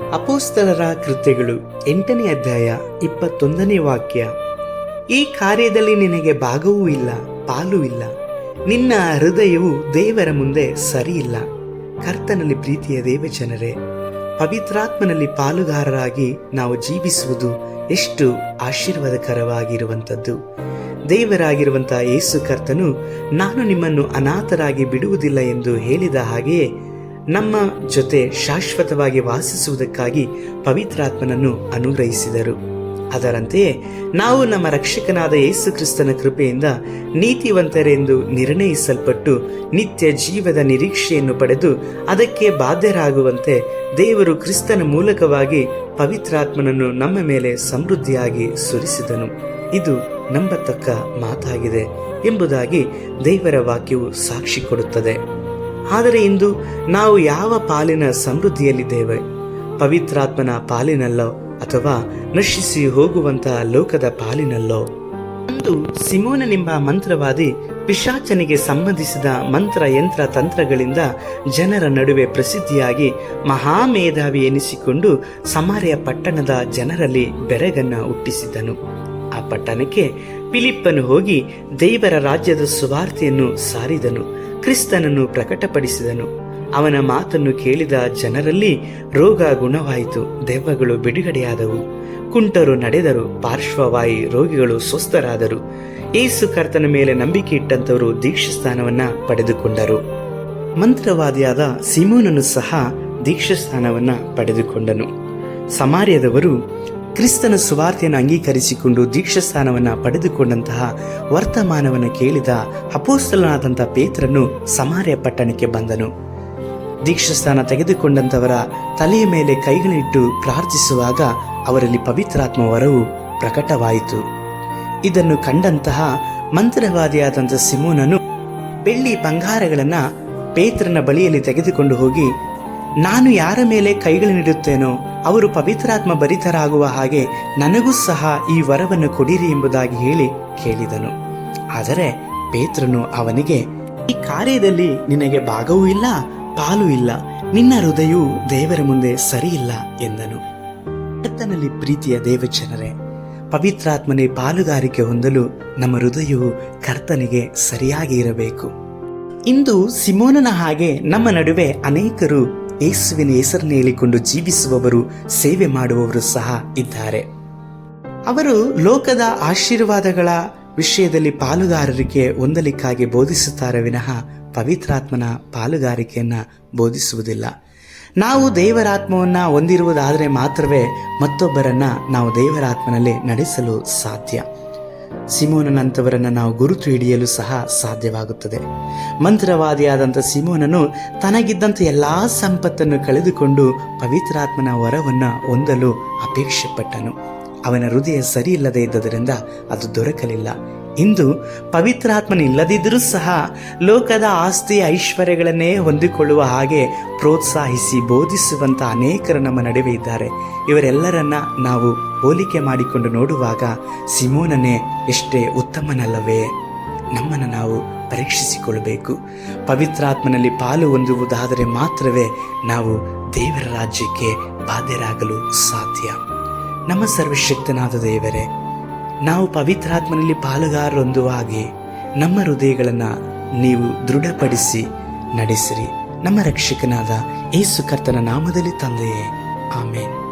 ಅಪೋಸ್ತಲರ ಕೃತ್ಯಗಳು ಎಂಟನೇ ಅಧ್ಯಾಯ ಇಪ್ಪತ್ತೊಂದನೇ ವಾಕ್ಯ. ಈ ಕಾರ್ಯದಲ್ಲಿ ನಿನಗೆ ಭಾಗವೂ ಇಲ್ಲ, ಪಾಲೂ ಇಲ್ಲ. ನಿನ್ನ ಹೃದಯವು ದೇವರ ಮುಂದೆ ಸರಿಯಿಲ್ಲ. ಕರ್ತನಲ್ಲಿ ಪ್ರೀತಿಯ ದೇವಜನರೇ, ಪವಿತ್ರಾತ್ಮನಲ್ಲಿ ಪಾಲುಗಾರರಾಗಿ ನಾವು ಜೀವಿಸುವುದು ಎಷ್ಟು ಆಶೀರ್ವಾದಕರವಾಗಿರುವಂಥದ್ದು. ದೇವರಾಗಿರುವಂತಹ ಯೇಸು ಕರ್ತನು ನಾನು ನಿಮ್ಮನ್ನು ಅನಾಥರಾಗಿ ಬಿಡುವುದಿಲ್ಲ ಎಂದು ಹೇಳಿದ ಹಾಗೆಯೇ ನಮ್ಮ ಜೊತೆ ಶಾಶ್ವತವಾಗಿ ವಾಸಿಸುವುದಕ್ಕಾಗಿ ಪವಿತ್ರಾತ್ಮನನ್ನು ಅನುಗ್ರಹಿಸಿದರು. ಅದರಂತೆಯೇ ನಾವು ನಮ್ಮ ರಕ್ಷಕನಾದ ಯೇಸು ಕ್ರಿಸ್ತನ ಕೃಪೆಯಿಂದ ನೀತಿವಂತರೆಂದು ನಿರ್ಣಯಿಸಲ್ಪಟ್ಟು ನಿತ್ಯ ಜೀವದ ನಿರೀಕ್ಷೆಯನ್ನು ಪಡೆದು ಅದಕ್ಕೆ ಬಾಧ್ಯರಾಗುವಂತೆ ದೇವರು ಕ್ರಿಸ್ತನ ಮೂಲಕವಾಗಿ ಪವಿತ್ರಾತ್ಮನನ್ನು ನಮ್ಮ ಮೇಲೆ ಸಮೃದ್ಧಿಯಾಗಿ ಸುರಿಸಿದನು. ಇದು ನಂಬತಕ್ಕ ಮಾತಾಗಿದೆ ಎಂಬುದಾಗಿ ದೇವರ ವಾಕ್ಯವು ಸಾಕ್ಷಿ ಕೊಡುತ್ತದೆ. ಆದರೆ ಇಂದು ನಾವು ಯಾವ ಪಾಲಿನ ಸಮೃದ್ಧಿಯಲ್ಲಿದ್ದೇವೆ? ಪವಿತ್ರಾತ್ಮನ ಪಾಲಿನಲ್ಲೋ ಅಥವಾ ನಶಿಸಿ ಹೋಗುವಂತಹ ಲೋಕದ ಪಾಲಿನಲ್ಲೋ? ಅಂದು ಸಿಮೋನನೆಂಬ ಮಂತ್ರವಾದಿ ಪಿಶಾಚನಿಗೆ ಸಂಬಂಧಿಸಿದ ಮಂತ್ರ ಯಂತ್ರ ತಂತ್ರಗಳಿಂದ ಜನರ ನಡುವೆ ಪ್ರಸಿದ್ಧಿಯಾಗಿ ಮಹಾಮೇಧಾವಿ ಎನಿಸಿಕೊಂಡು ಸಮಾರ್ಯ ಪಟ್ಟಣದ ಜನರಲ್ಲಿ ಬೆರಗನ್ನ ಹುಟ್ಟಿಸಿದ್ದನು. ಆ ಪಟ್ಟಣಕ್ಕೆ ಫಿಲಿಪ್ಪನು ಹೋಗಿ ದೇವರ ರಾಜ್ಯದ ಸುವಾರ್ತೆಯನ್ನು ಸಾರಿದನು, ಕ್ರಿಸ್ತನನ್ನು ಪ್ರಕಟಪಡಿಸಿದನು. ಅವನ ಮಾತನ್ನು ಕೇಳಿದ ಜನರಲ್ಲಿ ರೋಗ ಗುಣವಾಯಿತು, ದೆವ್ವಗಳು ಬಿಡುಗಡೆಯಾದವು. ಕುಂಟರು ನಡೆದರು, ಪಾರ್ಶ್ವವಾಯಿ ರೋಗಿಗಳು ಸ್ವಸ್ಥರಾದರು. ಏಸು ಕರ್ತನ ಮೇಲೆ ನಂಬಿಕೆ ಇಟ್ಟಂತವರು ದೀಕ್ಷಸ್ಥಾನವನ್ನ ಪಡೆದುಕೊಂಡರು. ಮಂತ್ರವಾದಿಯಾದ ಸಿಮೋನನು ಸಹ ದೀಕ್ಷಸ್ಥಾನವನ್ನ ಪಡೆದುಕೊಂಡನು. ಸಮಾರ್ಯದವರು ಕ್ರಿಸ್ತನ ಸುವಾರ್ತೆಯನ್ನು ಅಂಗೀಕರಿಸಿಕೊಂಡು ದೀಕ್ಷಾಸ್ಥಾನವನ್ನ ಪಡೆದುಕೊಂಡಂತಹ ವರ್ತಮಾನವನ್ನು ಕೇಳಿದ ಅಪೋಸ್ತಲನಾದಂಥ ಪೇತ್ರನು ಸಮಾರ್ಯ ಪಟ್ಟಣಕ್ಕೆ ಬಂದನು. ದೀಕ್ಷಾಸ್ಥಾನ ತೆಗೆದುಕೊಂಡಂತವರ ತಲೆಯ ಮೇಲೆ ಕೈಗಳಿಟ್ಟು ಪ್ರಾರ್ಥಿಸುವಾಗ ಅವರಲ್ಲಿ ಪವಿತ್ರಾತ್ಮ ವರವು ಪ್ರಕಟವಾಯಿತು. ಇದನ್ನು ಕಂಡಂತಹ ಮಂತ್ರವಾದಿಯಾದಂಥ ಸಿಮೋನನು ಬೆಳ್ಳಿ ಬಂಗಾರಗಳನ್ನು ಪೇತ್ರನ ಬಳಿಯಲ್ಲಿ ತೆಗೆದುಕೊಂಡು ಹೋಗಿ ನಾನು ಯಾರ ಮೇಲೆ ಕೈಗಳನ್ನಿಡುತ್ತೇನೋ ಅವರು ಪವಿತ್ರಾತ್ಮ ಭರಿತರಾಗುವ ಹಾಗೆ ನನಗೂ ಸಹ ಈ ವರವನ್ನು ಕೊಡಿರಿ ಎಂಬುದಾಗಿ ಹೇಳಿ ಕೇಳಿದನು. ಆದರೆ ಪೇತ್ರನು ಅವನಿಗೆ, ಈ ಕಾರ್ಯದಲ್ಲಿ ನಿನಗೆ ಭಾಗವೂ ಇಲ್ಲ, ಪಾಲು ಇಲ್ಲ, ನಿನ್ನ ಹೃದಯವು ದೇವರ ಮುಂದೆ ಸರಿಯಿಲ್ಲ ಎಂದನು. ಕರ್ತನಲ್ಲಿ ಪ್ರೀತಿಯ ದೇವಜನರೇ, ಪವಿತ್ರಾತ್ಮನೇ ಪಾಲುಗಾರಿಕೆ ಹೊಂದಲು ನಮ್ಮ ಹೃದಯವು ಕರ್ತನಿಗೆ ಸರಿಯಾಗಿ ಇರಬೇಕು. ಇಂದು ಸಿಮೋನನ ಹಾಗೆ ನಮ್ಮ ನಡುವೆ ಅನೇಕರು ಯೇಸುವಿನ ಹೆಸರನ್ನು ಹೇಳಿಕೊಂಡು ಜೀವಿಸುವವರು, ಸೇವೆ ಮಾಡುವವರು ಸಹ ಇದ್ದಾರೆ. ಅವರು ಲೋಕದ ಆಶೀರ್ವಾದಗಳ ವಿಷಯದಲ್ಲಿ ಪಾಲುಗಾರರಿಗೆ ಹೊಂದಲಿಕ್ಕಾಗಿ ಬೋಧಿಸುತ್ತಾರೆ ವಿನಃ ಪವಿತ್ರಾತ್ಮನ ಪಾಲುಗಾರಿಕೆಯನ್ನು ಬೋಧಿಸುವುದಿಲ್ಲ. ನಾವು ದೇವರಾತ್ಮವನ್ನ ಹೊಂದಿರುವುದಾದರೆ ಮಾತ್ರವೇ ಮತ್ತೊಬ್ಬರನ್ನ ನಾವು ದೇವರಾತ್ಮನಲ್ಲಿ ನಡೆಸಲು ಸಾಧ್ಯ. ಸಿಮೋನನಂತವರನ್ನು ನಾವು ಗುರುತು ಹಿಡಿಯಲು ಸಹ ಸಾಧ್ಯವಾಗುತ್ತದೆ. ಮಂತ್ರವಾದಿಯಾದಂಥ ಸಿಮೋನನು ತನಗಿದ್ದಂಥ ಎಲ್ಲ ಸಂಪತ್ತನ್ನು ಕಳೆದುಕೊಂಡು ಪವಿತ್ರಾತ್ಮನ ವರವನ್ನು ಹೊಂದಲು ಅಪೇಕ್ಷೆ ಪಟ್ಟನು ಅವನ ಹೃದಯ ಸರಿಯಿಲ್ಲದೆ ಇದ್ದದರಿಂದ ಅದು ದೊರಕಲಿಲ್ಲ. ಇಂದು ಪವಿತ್ರಾತ್ಮನಿಲ್ಲದಿದ್ದರೂ ಸಹ ಲೋಕದ ಆಸ್ತಿ ಐಶ್ವರ್ಯಗಳನ್ನೇ ಹೊಂದಿಕೊಳ್ಳುವ ಹಾಗೆ ಪ್ರೋತ್ಸಾಹಿಸಿ ಬೋಧಿಸುವಂಥ ಅನೇಕರು ನಮ್ಮ ನಡುವೆ ಇದ್ದಾರೆ. ಇವರೆಲ್ಲರನ್ನ ನಾವು ಹೋಲಿಕೆ ಮಾಡಿಕೊಂಡು ನೋಡುವಾಗ ಸಿಮೋನನೇ ಎಷ್ಟೇ ಉತ್ತಮನಲ್ಲವೇ, ನಮ್ಮನ್ನು ನಾವು ಪರೀಕ್ಷಿಸಿಕೊಳ್ಳಬೇಕು. ಪವಿತ್ರಾತ್ಮನಲ್ಲಿ ಪಾಲು ಹೊಂದುವುದಾದರೆ ಮಾತ್ರವೇ ನಾವು ದೇವರ ರಾಜ್ಯಕ್ಕೆ ಬಾಧ್ಯರಾಗಲು ಸಾಧ್ಯ. ನಮ್ಮ ಸರ್ವಶಕ್ತನಾದ ದೇವರೇ ನಾವು ಪವಿತ್ರಾತ್ಮನಲ್ಲಿ ಪಾಲುಗಾರರೊಂದು ಹಾಗೆ ನಮ್ಮ ಹೃದಯಗಳನ್ನು ನೀವು ದೃಢಪಡಿಸಿ ನಡೆಸಿರಿ. ನಮ್ಮ ರಕ್ಷಕನಾದ ಏಸು ಕರ್ತನ ನಾಮದಲ್ಲಿ ತಂದೆಯೇ.